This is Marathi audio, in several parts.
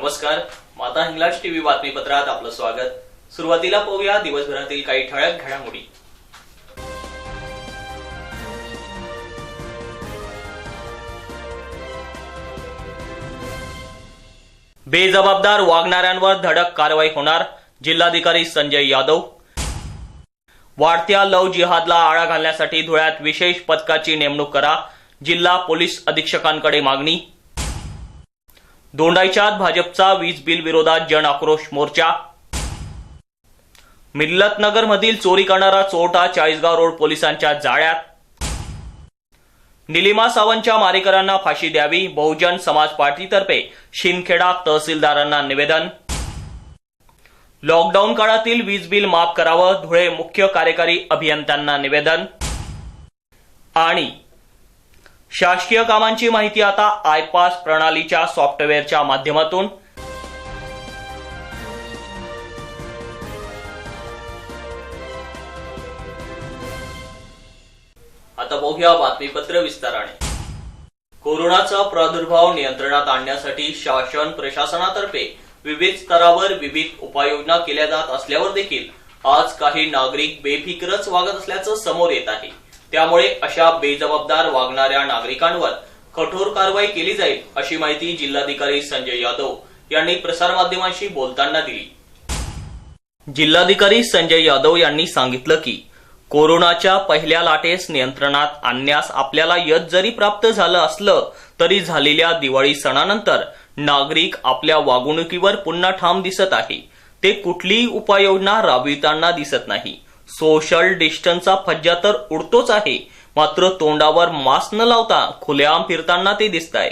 नमस्कार माता हिंगलाज टीव्ही बातमीपत्रात आपलं स्वागत. सुरुवातीला पाहूया दिवसभरातील काही ठळक घडामोडी. बेजबाबदार वागणाऱ्यांवर धडक कारवाई होणार जिल्हाधिकारी संजय यादव. वाढत्या लव जिहादला आळा घालण्यासाठी धुळ्यात विशेष पथकाची नेमणूक करा जिल्हा पोलीस अधीक्षकांकडे मागणी. दोंडाईच्यात भाजपचा वीज बिल विरोधात जन आक्रोश मोर्चा. मिल्लतनगरमधील चोरी करणारा चोरटा चाळीसगाव रोड पोलिसांच्या जाळ्यात. निलिमा सावंतच्या मारेकरांना फाशी द्यावी बहुजन समाज पार्टीतर्फे शिंदखेडा तहसीलदारांना निवेदन. लॉकडाऊन काळातील वीज बिल माफ करावं धुळे मुख्य कार्यकारी अभियंत्यांना निवेदन. आणि शासकीय कामांची माहिती आता आयपास प्रणालीच्या सॉफ्टवेअरच्या माध्यमातून. आता बघूया बातमीपत्र विस्ताराने. कोरोनाचा प्रादुर्भाव नियंत्रणात आणण्यासाठी शासन प्रशासनातर्फे विविध स्तरावर विविध उपाययोजना केल्या जात असल्यावर देखील आज काही नागरिक बेफिकरच वागत असल्याचं समोर येत आहे. त्यामुळे अशा बेजबाबदार वागणाऱ्या नागरिकांवर कठोर कारवाई केली जाईल अशी माहिती जिल्हाधिकारी संजय यादव यांनी प्रसारमाध्यमांशी बोलताना दिली. जिल्हाधिकारी संजय यादव यांनी सांगितलं की कोरोनाच्या पहिल्या लाटेस नियंत्रणात आणण्यास आपल्याला यश जरी प्राप्त झालं असलं तरी झालेल्या दिवाळी सणानंतर नागरिक आपल्या वागणुकीवर पुन्हा ठाम दिसत आहे. ते कुठलीही उपाययोजना राबविताना दिसत नाही. सोशल डिस्टन्सचा फज्जा तर उडतोच आहे. मात्र तोंडावर मास्क न लावता खुलेआम फिरताना ते दिसत आहे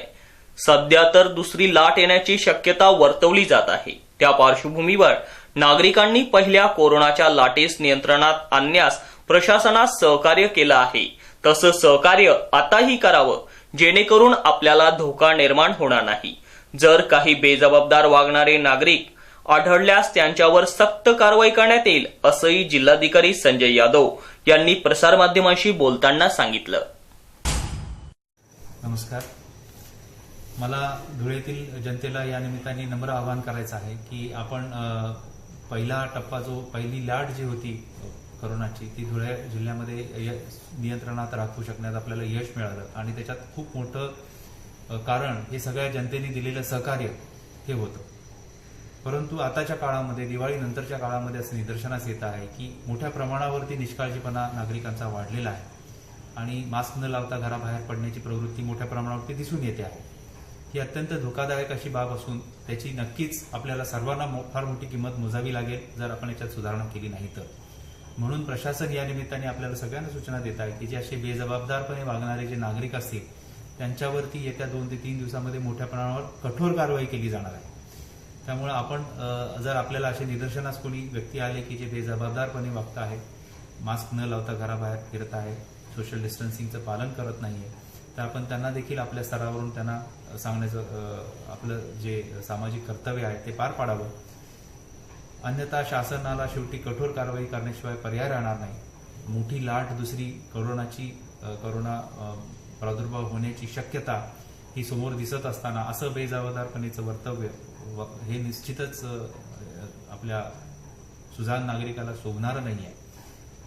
सध्या तर दुसरी लाट येण्याची शक्यता वर्तवली जात आहे. त्या पार्श्वभूमीवर नागरिकांनी पहिल्या कोरोनाच्या लाटेस नियंत्रणात आणण्यास प्रशासनास सहकार्य केलं आहे. तसं सहकार्य आताही करावं जेणेकरून आपल्याला धोका निर्माण होणार नाही. जर काही बेजबाबदार वागणारे नागरिक आढळल्यास त्यांच्यावर सक्त कारवाई करण्यात येईल असंही जिल्हाधिकारी संजय यादव यांनी प्रसारमाध्यमांशी बोलताना सांगितलं. नमस्कार. मला धुळेतील जनतेला या निमित्ताने नम्र आवाहन करायचं आहे की आपण पहिला टप्पा जो पहिली लाट जी होती करोनाची ती धुळे जिल्ह्यामध्ये य- नियंत्रणात राखू शकण्यात आपल्याला यश मिळालं. आणि त्याच्यात खूप मोठं कारण हे सगळ्या जनतेने दिलेलं सहकार्य हे होतं. परंतु आताच्या काळामध्ये दिवाळी नंतरच्या काळामध्ये असं निदर्शनास येत आहे की मोठ्या प्रमाणावरती निष्काळजीपणा नागरिकांचा वाढलेला आहे. आणि मास्क न लावता घराबाहेर पडण्याची प्रवृत्ती मोठ्या प्रमाणावरती दिसून येते आहे. ही अत्यंत धोकादायक अशी बाब असून त्याची नक्कीच आपल्याला सर्वांना मो- फार मोठी किंमत मोजावी लागेल जर आपण याच्यात सुधारणा केली नाही तर. म्हणून प्रशासन या निमित्ताने आपल्याला सगळ्यांना सूचना देत आहे की जे असे बेजबाबदारपणे वागणारे जे नागरिक असतील त्यांच्यावरती येत्या दोन ते तीन दिवसामध्ये मोठ्या प्रमाणावर कठोर कारवाई केली जाणार आहे. त्यामुळे आपण जर आपल्याला असे निदर्शनास कोणी व्यक्ती आले की जे बेजबाबदारपणे वागत आहे मास्क न लावता घराबाहेर फिरत आहे सोशल डिस्टन्सिंगचं पालन करत नाहीये तर आपण त्यांना देखील आपल्या स्तरावरून त्यांना सांगण्याचं आपलं जे सामाजिक कर्तव्य आहे ते पार पाडावं. अन्यथा शासनाला शेवटी कठोर कारवाई करण्याशिवाय पर्याय राहणार नाही. मोठी लाट दुसरी करोनाची करोना प्रादुर्भाव होण्याची शक्यता ही समोर दिसत असताना असं बेजबाबदारपणेचं वर्तव्य व- हे निश्चितच आपल्या सुजाण नागरिकाला शोभणारं नाही आहे.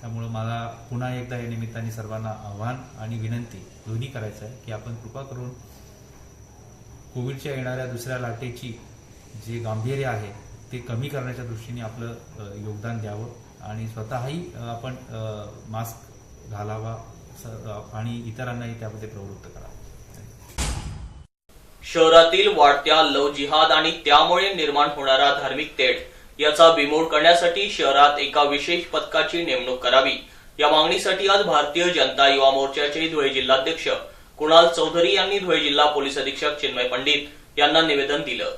त्यामुळं मला पुन्हा एकदा या निमित्ताने सर्वांना आव्हान आणि विनंती दोन्ही करायचं आहे की आपण कृपा करून कोविडच्या येणाऱ्या दुसऱ्या लाटेची जे गांभीर्य आहे ते कमी करण्याच्या दृष्टीने आपलं योगदान द्यावं आणि स्वतःही आपण मास्क घालावा स- आणि इतरांनाही त्यामध्ये प्रवृत्त करावं. शहरातील वाढत्या लव जिहाद आणि त्यामुळे निर्माण होणारा धार्मिक तेढ याचा बिमोड करण्यासाठी शहरात एका विशेष पथकाची नेमणूक करावी. या मागणीसाठी आज भारतीय जनता युवा मोर्चाचे धुळे जिल्हाध्यक्ष कुणाल चौधरी यांनी धुळे जिल्हा पोलीस अधीक्षक चिन्मय पंडित यांना निवेदन दिलं.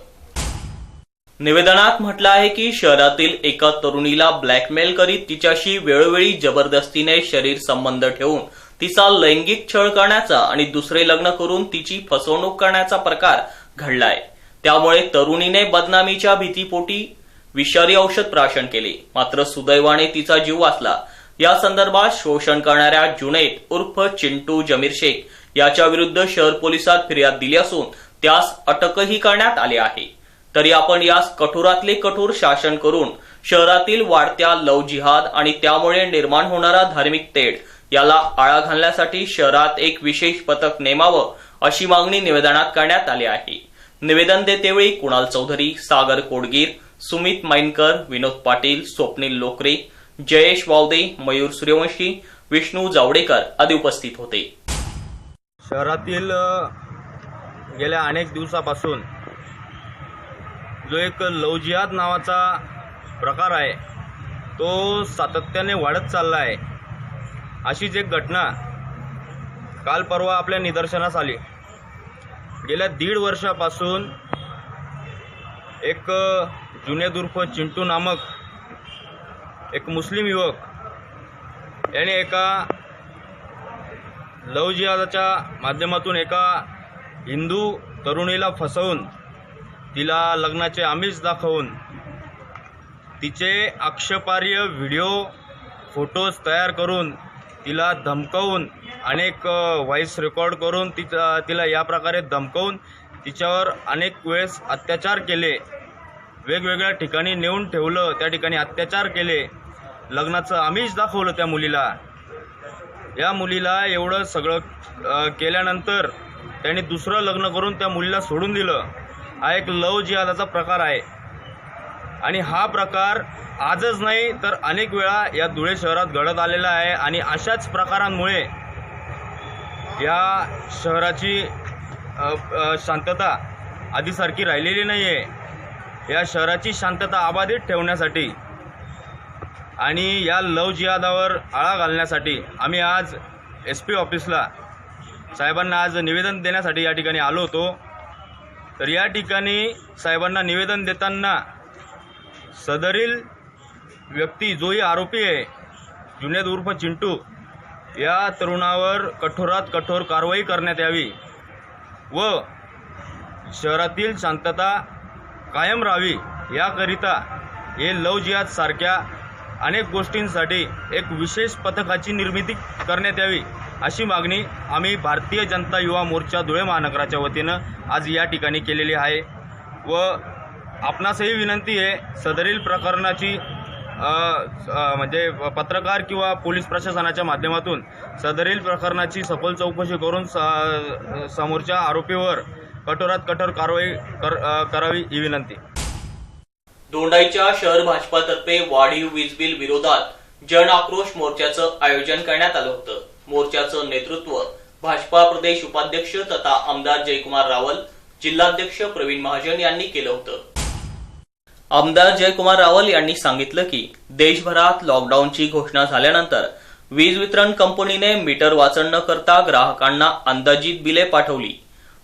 निवेदनात म्हटलं आहे की शहरातील एका तरुणीला ब्लॅकमेल करीत तिच्याशी वेळोवेळी जबरदस्तीने शरीर संबंध ठेवून तिचा लैंगिक छळ करण्याचा आणि दुसरे लग्न करून तिची फसवणूक करण्याचा प्रकार घडलाय. त्यामुळे तरुणीने बदनामीच्या भीतीपोटी विषारी औषध प्राशन केले. मात्र सुदैवाने तिचा जीव वाचला. या संदर्भात शोषण करणाऱ्या जुनैद उर्फ चिंटू जमीर शेख याच्या विरुद्ध शहर पोलिसात फिर्याद दिली असून त्यास अटकही करण्यात आली आहे. तरी आपण यास कठोरातले कठोर शासन करून शहरातील वाढत्या लव जिहाद आणि त्यामुळे निर्माण होणारा धार्मिक तेढ याला आळा घालण्यासाठी शहरात एक विशेष पथक नेमावं अशी मागणी निवेदनात करण्यात आली आहे. निवेदन देतेवेळी कुणाल चौधरी सागर कोडगीर सुमित मैनकर विनोद पाटील स्वप्नील लोकरे जयेश वावदे मयूर सूर्यवंशी विष्णू जावडेकर आदी उपस्थित होते. शहरातील गेल्या अनेक दिवसापासून जो एक लवजिहाद नावाचा प्रकार आहे तो सातत्याने वाढत चालला आहे. अशीच एक घटना काल परवा आपल्या निदर्शनास आली. गेल्या दीड वर्षापासून एक अ, जुनेद उर्फ चिंटू नामक एक मुस्लिम युवक याने एका लव जिहादाच्या माध्यमातून एका हिंदू तरुणीला फसवून तिला लग्नाचे आमिष दाखवून तिचे आक्षेपार्य व्हिडिओ फोटोज तयार करून तिला धमकवून अनेक व्हॉईस रेकॉर्ड करून तिचा तिला या प्रकारे धमकवून तिच्यावर अनेक वेळेस अत्याचार केले. वेगवेगळ्या ठिकाणी नेऊन ठेवलं त्या ठिकाणी अत्याचार केले. लग्नाचं आमिष दाखवलं त्या मुलीला. या मुलीला एवढं सगळं केल्यानंतर त्यांनी दुसरं लग्न करून त्या मुलीला सोडून दिलं. हा एक लव जिहादाचा प्रकार आहे. आणि हा प्रकार आजच नाही तर अनेक वेळा या धुळे शहरात घडत आलेला आहे आणि अशाच प्रकारांमुळे या शहराची शांतता आधीसारखी राहिलेली नाही आहे या शहराची शांतता अबाधित ठेवण्यासाठी आणि या लव जिहादावर आळा घालण्यासाठी आम्ही आज एस पी ऑफिसला साहेबांना आज निवेदन देण्यासाठी या ठिकाणी आलो होतो. तर या ठिकाणी साहेबांना निवेदन देताना सदरील व्यक्ती जोही आरोपी आहे. जुनेद उर्फ चिंटू. या तरुणावर कठोरात कठोर कारवाई करण्यात यावी व शहरातील शांतता कायम राहावी याकरिता हे लव जिहाद सारख्या अनेक गोष्टींसाठी एक विशेष पथकाची निर्मिती करण्यात यावी अशी मागणी आम्ही भारतीय जनता युवा मोर्चा धुळे महानगराच्या वतीनं आज या ठिकाणी केलेली आहे व आपणासही विनंती आहे सदरील प्रकरणाची म्हणजे पत्रकार किंवा पोलीस प्रशासनाच्या माध्यमातून सदरील प्रकरणाची सखोल चौकशी करून समोरच्या आरोपीवर कठोरात कठोर कारवाई कर करावी ही विनंती. दोंडाईच्या शहर भाजपातर्फे वाढीव वीज बिल विरोधात जन आक्रोश मोर्चाचं आयोजन करण्यात आलं होतं. मोर्चाचं नेतृत्व भाजपा प्रदेश उपाध्यक्ष तथा आमदार जयकुमार रावल जिल्हाध्यक्ष प्रवीण महाजन यांनी केलं होतं. आमदार जयकुमार रावल यांनी सांगितलं की देशभरात लॉकडाऊनची घोषणा झाल्यानंतर वीज वितरण कंपनीने मीटर वाचन न करता ग्राहकांना अंदाजित बिले पाठवली.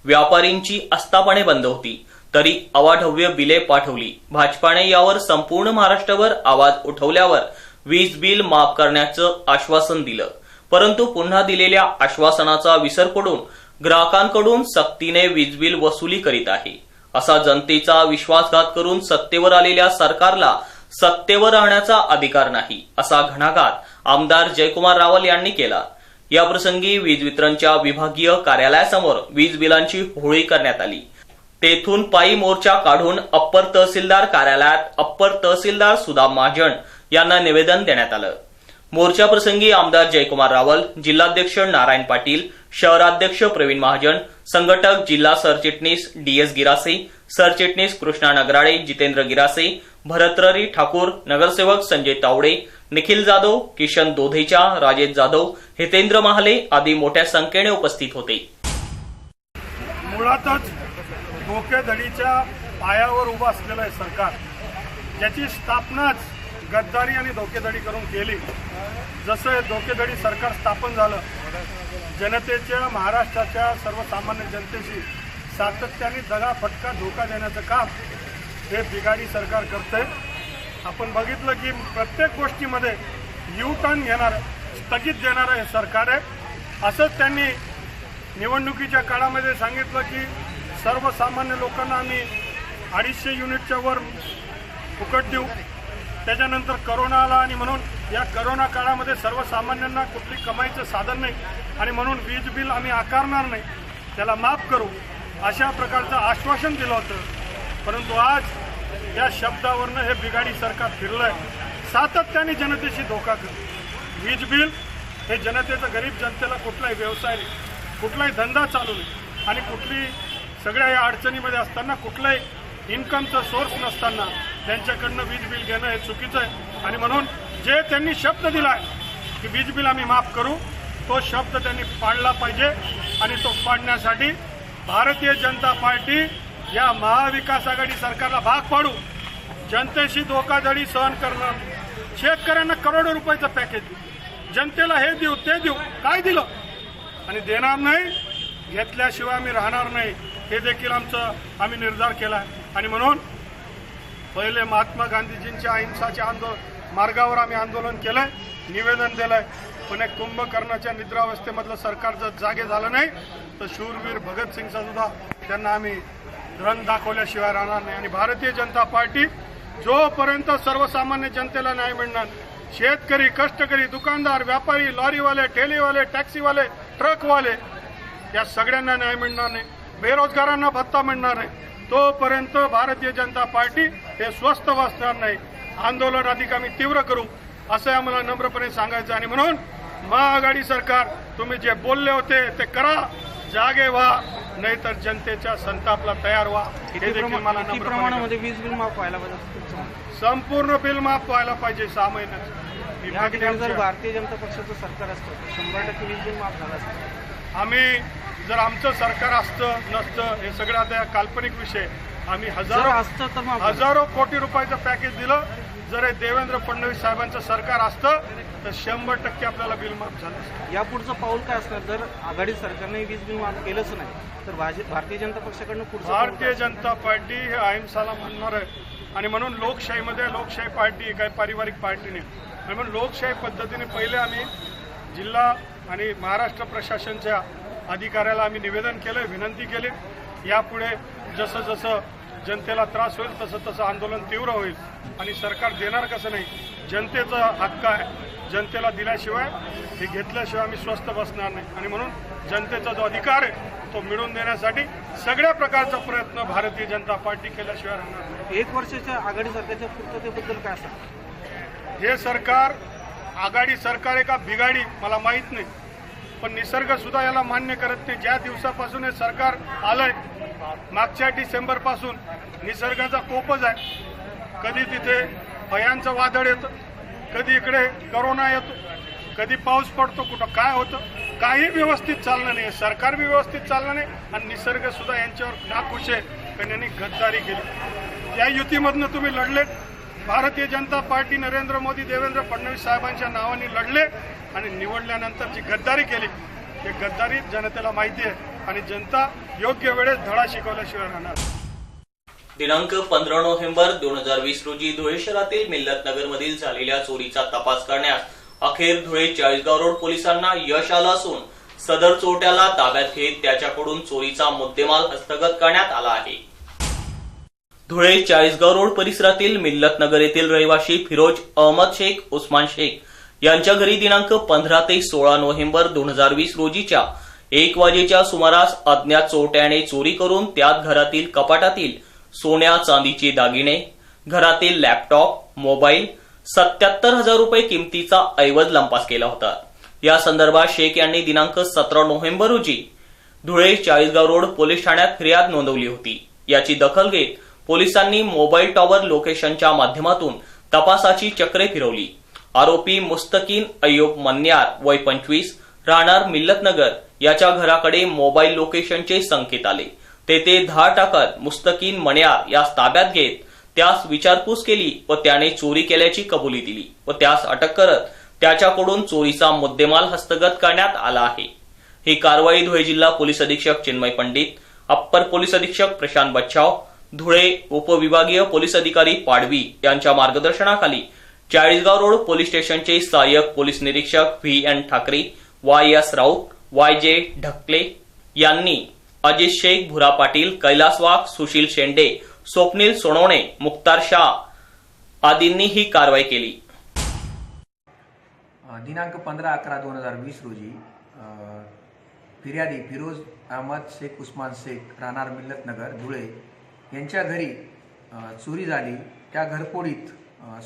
व्यापारींची आस्थापणे बंद होती तरी अवाढव्य बिले पाठवली. भाजपाने यावर संपूर्ण महाराष्ट्रभर आवाज उठवल्यावर वीज बिल माफ करण्याचं आश्वासन दिलं. परंतु पुन्हा दिलेल्या आश्वासनाचा विसर पडून ग्राहकांकडून सक्तीने वीज बिल वसुली करीत आहे. असा जनतेचा विश्वासघात करून सत्तेवर आलेल्या सरकारला सत्तेवर राहण्याचा अधिकार नाही असा घणाघात आमदार जयकुमार रावल यांनी केला. याप्रसंगी वीज वितरणच्या विभागीय कार्यालयासमोर वीज बिलांची होळी करण्यात आली. तेथून पायी मोर्चा काढून अप्पर तहसीलदार कार्यालयात अप्पर तहसीलदार सुदाम महाजन यांना निवेदन देण्यात आलं. मोर्चाप्रसंगी आमदार जयकुमार रावल जिल्हाध्यक्ष नारायण पाटील शहराध्यक्ष प्रवीण महाजन संघटक जिल्हा सरचिटणीस डी एस गिरासे सरचिटणीस कृष्णा नगराळे जितेंद्र गिरासे भरतरी ठाकूर नगरसेवक संजय तावडे निखिल जाधव किशन दोधेचा राजेश जाधव हितेंद्र महाले आदी मोठ्या संख्येने उपस्थित होते. मुळातच धोकेधडीच्या पायावर उभं असलेलं आहे सरकार ज्याची स्थापनाच गद्दारी आणि धोकेधडी करून केली. जसं धोकेधडी सरकार स्थापन झालं जनतेच्या महाराष्ट्राच्या सर्वसामान्य जनतेशी सातत्याने दगा फटका धोका देण्याचं काम हे बिगाडी सरकार करते आपण बघितलं की प्रत्येक गोष्टीमध्ये यू टर्न घेणार स्थगित देणारं हे सरकार आहे. असंच त्यांनी निवडणुकीच्या काळामध्ये सांगितलं की सर्वसामान्य लोकांना आम्ही अडीचशे युनिटच्या वर फुकट देऊ. त्याच्यानंतर करोना आला आणि म्हणून या करोना काळामध्ये सर्वसामान्यांना कुठली कमाईचं साधन नाही आणि म्हणून वीज बिल आम्ही आकारणार नाही त्याला माफ करू अशा प्रकारचं आश्वासन दिलं होतं. परंतु आज या शब्दावरनं हे बिगाडी सरकार फिरलंय. सातत्याने जनतेशी धोका करत वीज बिल हे जनतेचं गरीब जनतेला कुठलाही व्यवसाय नाही कुठलाही धंदा चालू नाही आणि कुठली सगळ्या या अडचणीमध्ये असताना कुठलाही इन्कमचा सोर्स नसताना त्यांच्याकडनं वीज बिल घेणं हे चुकीचं आहे. आणि म्हणून जे त्यांनी शब्द दिला आहे की वीज बिल आम्ही माफ करू तो शब्द त्यांनी पाळला पाहिजे आणि तो पाडण्यासाठी भारतीय जनता पार्टी या महाविकास आघाडी सरकारला भाग पाडू. जनतेशी धोकाधडी सहन करणं शेतकऱ्यांना करोडो रुपयाचं पॅकेज देऊ. जनतेला हे देऊ ते देऊ काय दिलं? आणि देणार नाही घेतल्याशिवाय आम्ही राहणार नाही हे देखील आमचं आम्ही निर्धार केला आहे आणि म्हणून पहिले महात्मा गांधीजींच्या अहिंसाचे आंदोलन मार्गावर आम्ही आंदोलन केलंय निवेदन दिलंय. पण एक कुंभकर्णाच्या निद्रावस्थेमधलं सरकार जर जागे झालं नाही तर शूरवीर भगतसिंगचा सुद्धा त्यांना आम्ही रंग दाखवल्याशिवाय राहणार नाही. आणि भारतीय जनता पार्टी जोपर्यंत सर्वसामान्य जनतेला न्याय मिळणार शेतकरी कष्टकरी दुकानदार व्यापारी लॉरीवाले ठेलेवाले टॅक्सीवाले ट्रकवाले या सगळ्यांना न्याय मिळणार नाही. बेरोजगारांना भत्ता मिळणार नाही. तोपर्यंत भारतीय जनता पार्टी हे स्वस्त बसणार नाही. आंदोलन अधिक आम्ही तीव्र करू असं आम्हाला नम्रपणे सांगायचं आणि म्हणून महाआघाडी सरकार तुम्ही जे बोलले होते ते करा जागे व्हा नाहीतर जनतेच्या संतापला तयार व्हा हे देखील मला प्रमाणामध्ये वीज बिल माफ व्हायला पाहिजे? संपूर्ण बिल माफ व्हायला पाहिजे सहा महिन्याचं जर. भारतीय जनता पक्षाचं सरकार असतं शंभर टक्के वीज बिल माफ झालं असतं आम्ही जर आमचं सरकार असतं नसतं हे सगळं आता काल्पनिक विषय आम्ही जर हजारो असतं तर. हजारो कोटी रुपयाचं पॅकेज दिलं जर हे देवेंद्र फडणवीस साहेबांचं सरकार असतं तर शंभर टक्के आपल्याला बिल माफ झालं असतं. या पुढचं पाऊल काय असणार जर आघाडी सरकारने वीज बिल माफ केलंच नाही तर भारतीय जनता पक्षाकडनं पुढचं भारतीय? जनता पार्टी हे अहिंसाला मानणार आहे आणि म्हणून लोकशाहीमध्ये लोकशाही पार्टी काही पारिवारिक पार्टी नाही आणि म्हणून लोकशाही पद्धतीने पहिले आम्ही जिल्हा आणि महाराष्ट्र प्रशासनच्या अधिकाऱ्याला आम्ही निवेदन केलं विनंती केली यापुढे जसं जसं जनतेला त्रास होईल तसं तसं आंदोलन तीव्र होईल. आणि सरकार देणार कसं नाही जनतेचा हक्क आहे. जनतेला दिल्याशिवाय हे घेतल्याशिवाय आम्ही स्वस्त बसणार नाही. आणि म्हणून जनतेचा जो अधिकार आहे तो मिळवून देण्यासाठी सगळ्या प्रकारचा प्रयत्न भारतीय जनता पार्टी केल्याशिवाय राहणार नाही. एक वर्षाच्या आघाडी सरकारच्या पूर्ततेबद्दल काय असतं हे सरकार आघाडी सरकार आहे का बिगाडी मला माहीत नाही. पण निसर्ग सुद्धा याला मान्य करत नाही. ज्या दिवसापासून हे सरकार आलंय मागच्या डिसेंबरपासून निसर्गाचा कोपच आहे. कधी तिथे भयांचं वादळ येतं कधी इकडे करोना येतो कधी पाऊस पडतो कुठं काय होतं काही व्यवस्थित चाललं नाही. सरकार बी व्यवस्थित चाललं नाही आणि निसर्ग सुद्धा यांच्यावर नाखुश आहे. कारण यांनी गद्दारी केली. या युतीमधनं तुम्ही लढले भारतीय जनता पार्टी नरेंद्र मोदी देवेंद्र फडणवीस साहेबांच्या नावाने लढले. आणि निवडल्यानंतर जी गद्दारी केली ही गद्दारी जनतेला माहिती आहे आणि जनता योग्य वेळेस धडा शिकवल्याशिवाय राहणार दिनांक पंधरा नोव्हेंबर दोन हजार वीस रोजी धुळे शहरातील मिल्लतनगर मधील झालेल्या चोरीचा तपास करण्यास अखेर धुळे चाळीसगाव रोड पोलिसांना यश आलं असून सदर चोरट्याला ताब्यात घेत त्याच्याकडून चोरीचा मुद्देमाल हस्तगत करण्यात आला आहे. धुळे चाळीसगाव रोड परिसरातील मिल्लतनगर येथील रहिवाशी फिरोज अहमद शेख उस्मान शेख यांच्या घरी दिनांक पंधरा ते सोळा नोव्हेंबर दोन हजार वीस रोजीच्या एक वाजेच्या सुमारास अज्ञात चोरट्याने चोरी करून त्यात घरातील कपाटातील सोन्या चांदीचे दागिने घरातील लॅपटॉप मोबाईल सत्याहत्तर हजार रुपये किमतीचा ऐवज लंपास केला होता. या संदर्भात शेख यांनी दिनांक सतरा नोव्हेंबर रोजी धुळे चाळीसगाव रोड पोलीस ठाण्यात फिर्याद नोंदवली होती. याची दखल घेत पोलिसांनी मोबाईल टॉवर लोकेशनच्या माध्यमातून तपासाची चक्रे फिरवली. आरोपी मुस्तकीन अय्यूब मन्यार वय पंचवीस राहणार मिल्लतनगर याच्या घराकडे मोबाईल लोकेशनचे संकेत आले. तेथे धाड टाकत मुस्तकीन मण्यार यास ताब्यात घेत त्यास विचारपूस केली व त्याने चोरी केल्याची कबुली दिली व त्यास अटक करत त्याच्याकडून चोरीचा मुद्देमाल हस्तगत करण्यात आला आहे. ही कारवाई धुळे जिल्हा पोलीस अधीक्षक चिन्मय पंडित अप्पर पोलीस अधीक्षक प्रशांत बच्छाव धुळे उपविभागीय पोलीस अधिकारी पाडवी यांच्या मार्गदर्शनाखाली चाळीसगाव रोड पोलीस स्टेशनचे सहाय्यक पोलीस निरीक्षक V N Thackeray Y S Raut Y J Dhakle यांनी अजित शेख भुरा पाटील कैलास वाघ सुशील शेंडे स्वप्नील सोनवणे मुक्तार शाह आदींनी ही कारवाई केली. दिनांक पंधरा अकरा दोन हजार वीस रोजी फिर्यादी फिरोज अहमद शेख उस्मान शेख राहणार मिल्लतनगर धुळे यांच्या घरी चोरी झाली. त्या घरफोडीत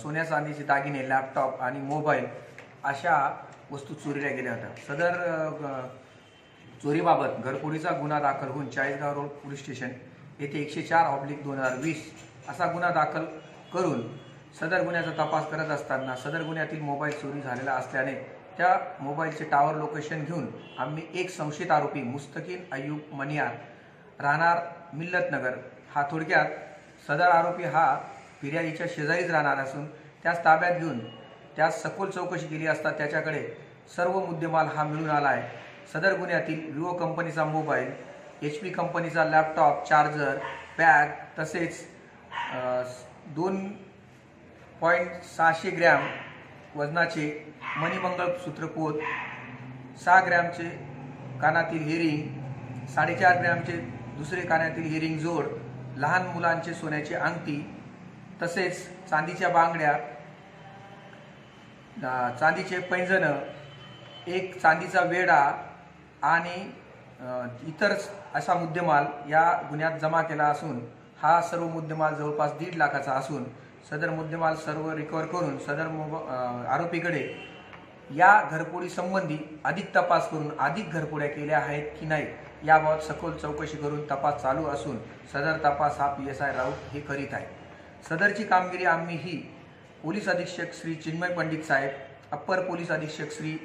सोन्या चांदीचे दागिने लॅपटॉप आणि मोबाईल अशा वस्तू चोरीला गेल्या होत्या. सदर चोरीबाबत घरफोडीचा गुन्हा दाखल होऊन चाळीसगाव रोड पोलीस स्टेशन येथे एकशे चार ऑब्लिक दोन हजार वीस असा गुन्हा दाखल करून सदर गुन्ह्याचा तपास करत असताना सदर गुन्ह्यातील मोबाईल चोरी झालेला असल्याने त्या मोबाईलचे टावर लोकेशन घेऊन आम्ही एक संशयित आरोपी मुस्तकीन अय्यूब मनियार राहणार मिल्लतनगर हा थोडक्यात सदर आरोपी हा फिर्यादीच्या शेजारीच राहणार असून त्यास ताब्यात घेऊन त्यास सखोल चौकशी केली असता त्याच्याकडे सर्व मुद्देमाल हा मिळून आला आहे. सदर गुन्ह्यातील विवो कंपनीचा मोबाईल एच पी कंपनीचा लॅपटॉप चार्जर बॅग तसेच दोन पॉईंट सहाशे ग्रॅम वजनाचे मणिमंगळ सूत्रकोत सहा ग्रॅमचे कानातील हिरिंग साडेचार ग्रॅमचे दुसरे कानातील हिरिंग जोड लहान मुलांचे सोन्याची अंगठी तसेच चांदीच्या बांगड्या चांदीचे पैंजणं एक चांदीचा वेडा आणि इतर असा मुद्देमाल या गुन्ह्यात जमा केला असून हा सर्व मुद्देमाल जवळपास दीड लाखाचा असून सदर मुद्देमाल सर्व रिकवर करून सदर मोब आरोपीकडे या घरपोडीसंबंधी अधिक तपास करून अधिक घरपोड्या केल्या आहेत की नाही याबाबत सखोल चौकशी करून तपास चालू असून सदर तपास हा पी एस आय राऊत हे करीत आहे सदरची कामगिरी आम्ही ही पोलीस अधीक्षक श्री चिन्मय पंडित साहेब अप्पर पोलीस अधीक्षक श्री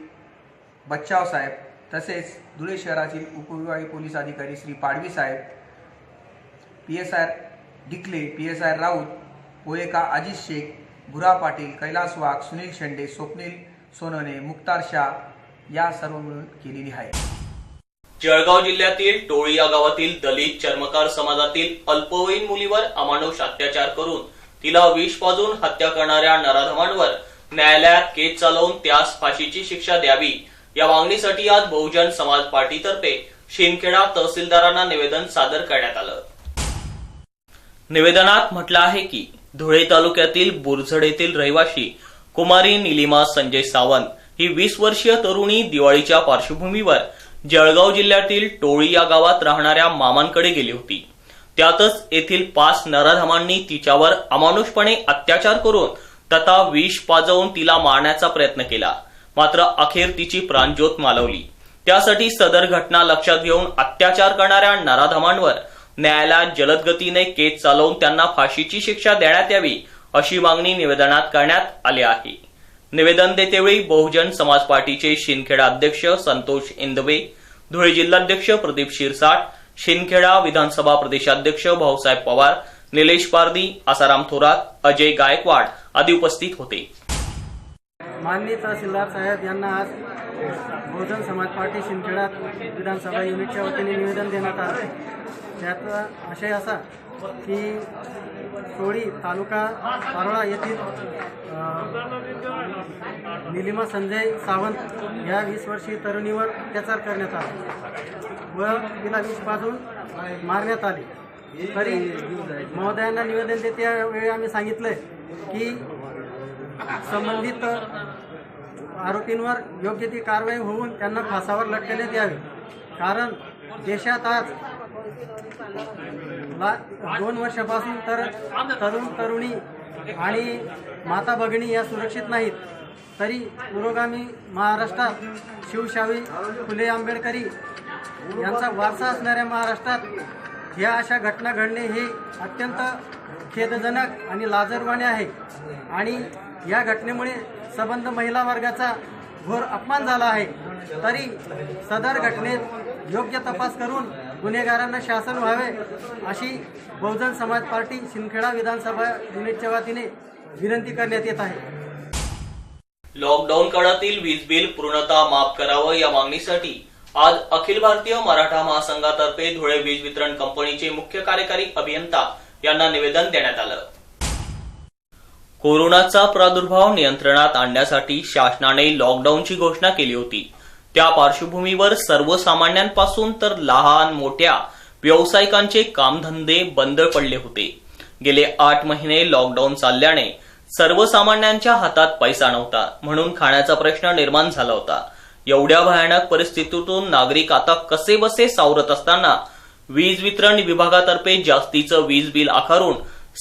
बच्चाव साहेब तसेच धुळे शहरातील उपविभागीय पोलीस अधिकारी श्री पाडवी साहेब P S R Dikle P S R Raut पोएका Ajit Shaikh Bhura Patil Kailas वाघ सुनील शेंडे स्वप्नील सोनवणे मुक्तार शाह या सर्व मिळून केलेली आहे. जळगाव जिल्ह्यातील टोळी या गावातील दलित चर्मकार समाजातील अल्पवयीन मुलीवर अमानुष अत्याचार करून तिला विष पाजून हत्या करणाऱ्या नराधमांवर न्यायालयात केस चालवून त्यास फाशीची शिक्षा द्यावी. या मागणीसाठी आज बहुजन समाज पार्टीतर्फे शिंदखेडा तहसीलदारांना निवेदन सादर करण्यात आलं. निवेदनात म्हटलं आहे की धुळे तालुक्यातील बुरझड येथील रहिवाशी कुमारी निलिमा संजय सावंत ही वीस वर्षीय तरुणी दिवाळीच्या पार्श्वभूमीवर जळगाव जिल्ह्यातील टोळी या गावात राहणाऱ्या मामांकडे गेली होती. त्यातच येथील पाच नराधमांनी तिच्यावर अमानुषपणे अत्याचार करून तथा विष पाजवून तिला मारण्याचा प्रयत्न केला. मात्र अखेर तिची प्राणज्योत मालवली. त्यासाठी सदर घटना लक्षात घेऊन अत्याचार करणाऱ्या नराधमांवर न्यायालयात जलद गतीने केस चालवून त्यांना फाशीची शिक्षा देण्यात यावी अशी मागणी निवेदनात करण्यात आली आहे. निवेदन देतेवेळी बहुजन समाज पार्टीचे शिंदखेडा अध्यक्ष संतोष इंदवे धुळे जिल्हाध्यक्ष प्रदीप शिरसाट शिंदखेडा विधानसभा प्रदेशाध्यक्ष भाऊसाहेब पवार निलेश पारदी आसाराम थोरात अजय गायकवाड आदी उपस्थित होते. माननीय तहसीलदार साहेब यांना आज बहुजन समाज पार्टी शिंदखेडा विधानसभा युनिटच्या वतीने निवेदन देण्यात आले त्याचा आशय असा की टोळी तालुका पारोळा येथील निलिमा संजय सावंत या वीस वर्षीय तरुणीवर अत्याचार करण्यात आला. व तिला वीस बाजून मारण्यात आली. तरी महोदयांना निवेदन देते वेळी आम्ही सांगितलंय की संबंधित आरोपींवर योग्य ती कारवाई होऊन त्यांना फासावर लटकण्यात यावी कारण देशात आज दोन वर्षापासून तर तरुण तरुणी आणि माता भगिनी या सुरक्षित नाहीत. तरी पुरोगामी महाराष्ट्रात शिवशाही फुले आंबेडकरी यांचा वारसा असणाऱ्या महाराष्ट्रात ह्या अशा घटना घडणे हे अत्यंत खेदजनक आणि लाजरवाणे आहे. आणि या घटनेमुळे संबंध महिला वर्गाचा घोर अपमान झाला आहे. तरी सदर घटनेत योग्य तपास करून गुन्हेगारांना शासन व्हावे अशी बहुजन समाज पार्टी शिंदखेडा विधानसभा युनिटच्या वतीने विनंती करण्यात येत आहे. लॉकडाऊन काळातील वीज बिल पूर्णतः माफ करावं या मागणीसाठी आज अखिल भारतीय मराठा महासंघातर्फे धुळे वीज वितरण कंपनीचे मुख्य कार्यकारी अभियंता यांना निवेदन देण्यात आलं. कोरोनाचा प्रादुर्भाव नियंत्रणात आणण्यासाठी शासनाने लॉकडाऊनची घोषणा केली होती. त्या पार्श्वभूमीवर सर्वसामान्यांपासून तर लहान मोठ्या व्यावसायिकांचे कामधंदे बंद पडले होते. गेले आठ महिने लॉकडाऊन चालल्याने सर्वसामान्यांच्या हातात पैसा नव्हता म्हणून खाण्याचा प्रश्न निर्माण झाला होता. एवढ्या भयानक परिस्थितीतून नागरिक आता कसे बसे सावरत असताना वीज वितरण विभागातर्फे जास्तीचं वीज बिल आकारून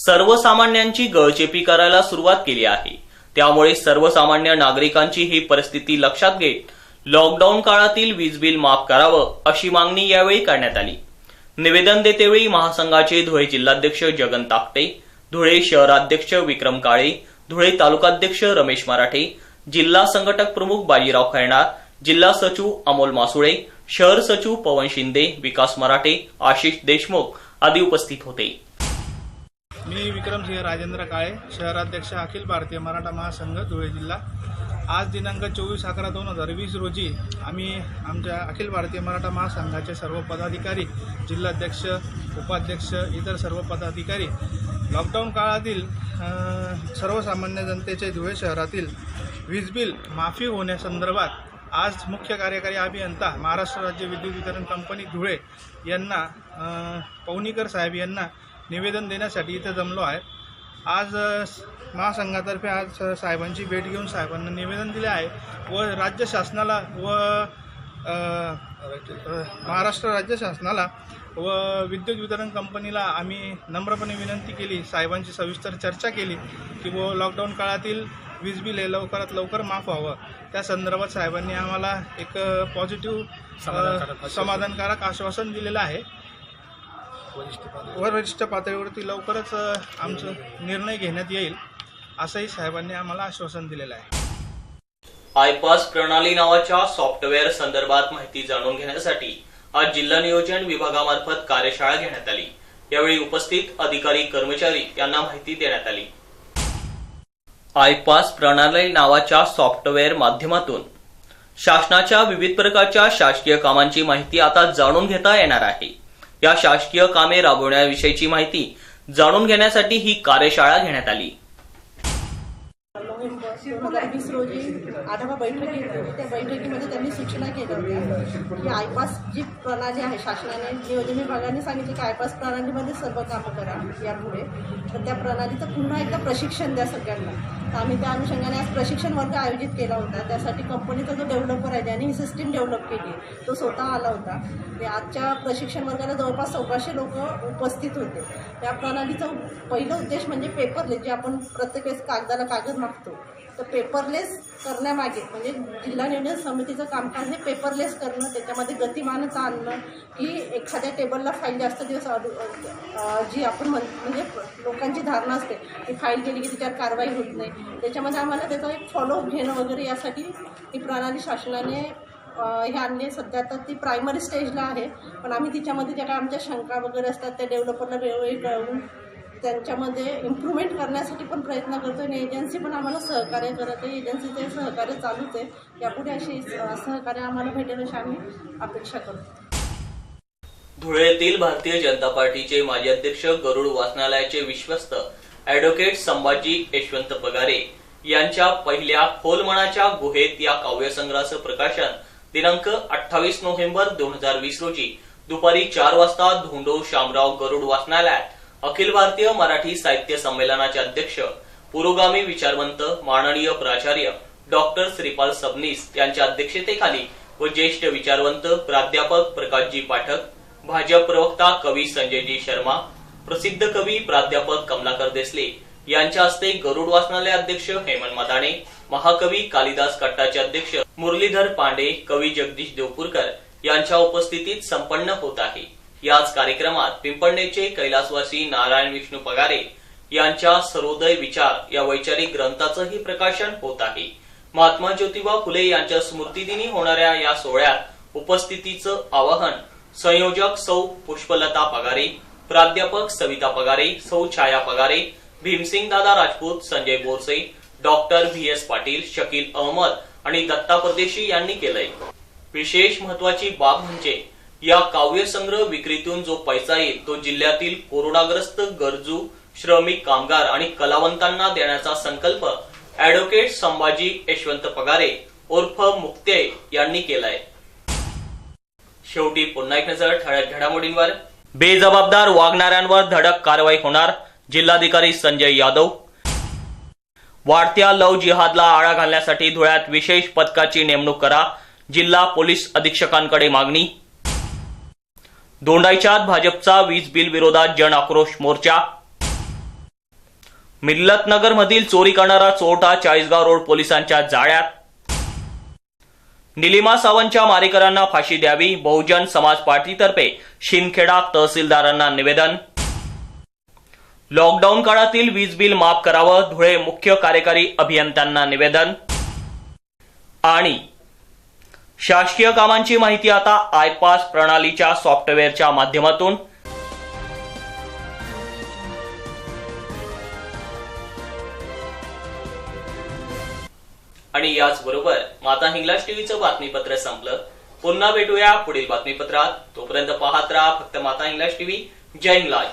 सर्वसामान्यांची गळचेपी करायला सुरुवात केली आहे. त्यामुळे सर्वसामान्य नागरिकांची ही परिस्थिती लक्षात घेत लॉकडाऊन काळातील वीज बिल माफ करावं अशी मागणी यावेळी करण्यात आली. निवेदन देतेवेळी महासंघाचे धुळे जिल्हाध्यक्ष जगन ताकटे धुळे शहराध्यक्ष विक्रम काळे धुळे तालुकाध्यक्ष रमेश मराठे जिल्हा संघटक प्रमुख बाजीराव खैणार जिल्हा सचिव अमोल मासुळे शहर सचिव पवन शिंदे विकास मराठे आशिष देशमुख आदी उपस्थित होते. मी विक्रमसिंह राजेंद्र काळे शहराध्यक्ष अखिल भारतीय मराठा महासंघ धुळे जिल्हा. आज दिनांक चोवीस अकरा दोन हजार वीस रोजी आम्ही आमच्या अखिल भारतीय मराठा महासंघाचे सर्व पदाधिकारी जिल्हाध्यक्ष उपाध्यक्ष इतर सर्व पदाधिकारी लॉकडाऊन काळातील सर्वसामान्य जनतेचे धुळे शहरातील वीज बिल माफी होण्यासंदर्भात आज मुख्य कार्यकारी अभियंता महाराष्ट्र राज्य विद्युत वितरण कंपनी धुळे यांना पवनीकर साहेब यांना निवेदन देण्यासाठी इथं जमलो आहे. आज महासंघातर्फे आज साहेबांची भेट घेऊन साहेबांना निवेदन दिले आहे व राज्य शासनाला व महाराष्ट्र राज्य शासनाला व विद्युत वितरण कंपनीला आम्ही नम्रपणे विनंती केली साहेबांची सविस्तर चर्चा केली की व लॉकडाऊन काळातील वीज बिल हे लवकरात लवकर माफ व्हावं. त्या संदर्भात साहेबांनी आम्हाला एक पॉझिटिव्ह समाधानकारक आश्वासन दिलेलं आहे. वरिष्ठ पातळीवरती लवकरच आमचं निर्णय घेण्यात येईल असंही साहेबांनी आम्हाला आश्वासन दिलेलं आहे. आयपास प्रणाली नावाच्या सॉफ्टवेअर संदर्भात माहिती जाणून घेण्यासाठी आज जिल्हा नियोजन विभागामार्फत कार्यशाळा घेण्यात आली. यावेळी उपस्थित अधिकारी कर्मचारी यांना माहिती देण्यात आली. आयपास प्रणाली नावाच्या सॉफ्टवेअर माध्यमातून शासनाच्या विविध प्रकारच्या शासकीय कामांची माहिती आता जाणून घेता येणार आहे. या शासकीय कामे राबवण्याविषयीची माहिती जाणून घेण्यासाठी ही कार्यशाळा घेण्यात आली. वीस रोजी आढावा बैठक घेतली होती. त्या बैठकीमध्ये त्यांनी सूचना केल्या होत्या की आयपास जी प्रणाली आहे शासनाने नियोजन विभागाने सांगितले की आयपास प्रणालीमध्ये सर्व कामं करा यापुढे तर त्या प्रणालीचं पुन्हा एकदा प्रशिक्षण द्या सगळ्यांना. तर आम्ही त्या अनुषंगाने आज प्रशिक्षण वर्ग आयोजित केला होता. त्यासाठी कंपनीचा जो डेव्हलपर आहे ज्याने ही सिस्टीम डेव्हलप केली तो स्वतः आला होता. आजच्या प्रशिक्षण वर्गाला जवळपास सव्वाशे लोक उपस्थित होते. त्या प्रणालीचा पहिलं उद्देश म्हणजे पेपरले जे आपण प्रत्येक वेळेस कागदाला कागद मागतो. तर पेपरलेस करण्यामागे म्हणजे जिल्हा नियोजन समितीचं कामकाज हे पेपरलेस करणं त्याच्यामध्ये गतिमानता आणणं की एखाद्या टेबलला फाईल जास्त दिवस अडू जी आपण म्हण म्हणजे लोकांची धारणा असते की फाईल केली की त्याच्यावर कारवाई होत नाही. त्याच्यामध्ये आम्हाला त्याचा एक फॉलोअप घेणं वगैरे यासाठी ही प्रणाली शासनाने ह्या हे आणले सध्या तर ती प्रायमरी स्टेजला आहे पण आम्ही तिच्यामध्ये ज्या काय आमच्या शंका वगैरे असतात त्या डेव्हलपरला वेळोवेळी कळवून त्यांच्यामध्ये इम्प्रूव्हमेंट करण्यासाठी पण प्रयत्न करतो आणि एजन्सी पण आम्हाला सहकार्य करत आहे. एजन्सीचे सहकार्य चालूच आहे. यापुढे अशी सहकार्य आम्हाला भेटेल अशी आम्ही अपेक्षा करतो. धुळेतील भारतीय जनता पार्टीचे माजी अध्यक्ष गरुड वाचनालयाचे विश्वस्त अॅडव्होकेट संभाजी यशवंत पगारे यांच्या पहिल्या खोलमनाच्या गुहेत या काव्यसंग्रहाचं प्रकाशन दिनांक अठ्ठावीस नोव्हेंबर दोन हजार वीस रोजी दुपारी चार वाजता धोंडो शामराव गरुड वाचनालयात अखिल भारतीय मराठी साहित्य संमेलनाचे अध्यक्ष पुरोगामी विचारवंत माननीय प्राचार्य डॉक्टर श्रीपाल सबनीस यांच्या अध्यक्षतेखाली व ज्येष्ठ विचारवंत प्राध्यापक प्रकाशजी पाठक भाजप प्रवक्ता कवी संजयजी शर्मा प्रसिद्ध कवी प्राध्यापक कमलाकर देसले यांच्या हस्ते गरुड वाचनालय अध्यक्ष हेमंत मदाणे महाकवी कालिदास कट्टाचे अध्यक्ष मुरलीधर पांडे कवी जगदीश देवपूरकर यांच्या उपस्थितीत संपन्न होत आहे. याच कार्यक्रमात पिंपळनेरचे कैलासवासी नारायण विष्णू पगारे यांच्या सर्वोदय विचार या वैचारिक ग्रंथाचंही प्रकाशन होत आहे. महात्मा ज्योतिबा फुले यांच्या स्मृतिदिनी होणाऱ्या या सोहळ्यात उपस्थितीचं आवाहन संयोजक सौ पुष्पलता पगारे प्राध्यापक सविता पगारे सौ Chhaya Pagare Bhimsingh Dada Rajput Sanjay Borse doctor V S Patil Shakeel Ahmed आणि दत्ता परदेशी यांनी केलंय. विशेष महत्वाची बाब म्हणजे या काव्यसंग्रह विक्रीतून जो पैसा येईल तो जिल्ह्यातील कोरोनाग्रस्त गरजू श्रमिक कामगार आणि कलावंतांना देण्याचा संकल्प ऍडव्होकेट संभाजी यशवंत पगारे उर्फ मुक्ते यांनी केलाय. शेवटी पुन्हा एक नजर ठळक घडामोडींवर. बेजबाबदार वागणाऱ्यांवर धडक कारवाई होणार जिल्हाधिकारी संजय यादव. वाढत्या लव जिहादला आळा घालण्यासाठी धुळ्यात विशेष पथकाची नेमणूक करा जिल्हा पोलीस अधीक्षकांकडे मागणी. दोंडाईच्यात भाजपचा वीज बिल विरोधात जन आक्रोश मोर्चा. मिल्लतनगर मधील चोरी करणारा चोरटा चाळीसगाव रोड पोलिसांच्या जाळ्यात. निलिमा सावंतच्या मारेकरांना फाशी द्यावी बहुजन समाज पार्टीतर्फे शिंदखेडा तहसीलदारांना निवेदन. लॉकडाऊन काळातील वीज बिल माफ करावं धुळे मुख्य कार्यकारी अभियंत्यांना निवेदन. आणि शासकीय कामांची माहिती आता आयपास प्रणालीच्या सॉफ्टवेअरच्या माध्यमातून. आणि याचबरोबर माता हिंग्लाज टीव्हीचं बातमीपत्र संपलं. पुन्हा भेटूया पुढील बातमीपत्रात. तोपर्यंत पाहत राहा फक्त माता हिंगलाज टीव्ही. जय हिंगलाज.